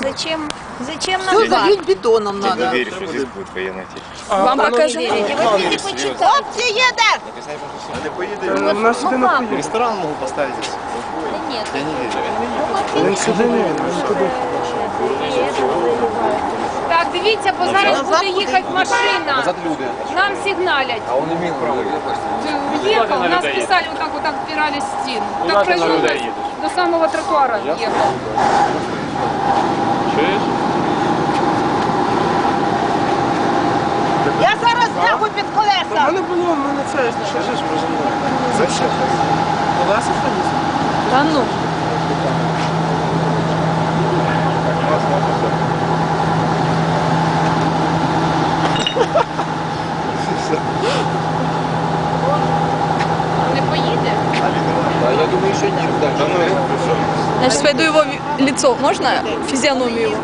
Зачем, зачем Все нам бак? залить бетоном Не надо. верю, что здесь будет военная техника. Вам покажу. Ви підете почитати. Хлопці, їде! А не поедем? У нас сюди не поїде. Ресторан могу поставить здесь. Да нет. Я не верю. Він сюди не він. Так, дивіться, бо зараз буде їхати машина. люди. Нам сигналять. А он имеет право Уехал, нас писали, вот так вот так впирали стену. Так произвел до самого тротуара ехал. Я зараз лягу під У колеса. мене було, в мене це, що, жиш вже мною. Зачем? Колеса станіться. Да ну. Не поїде? А я думаю, еще нет. Да, ну, Сейчас пойду его лицо, можно? Физиономию его.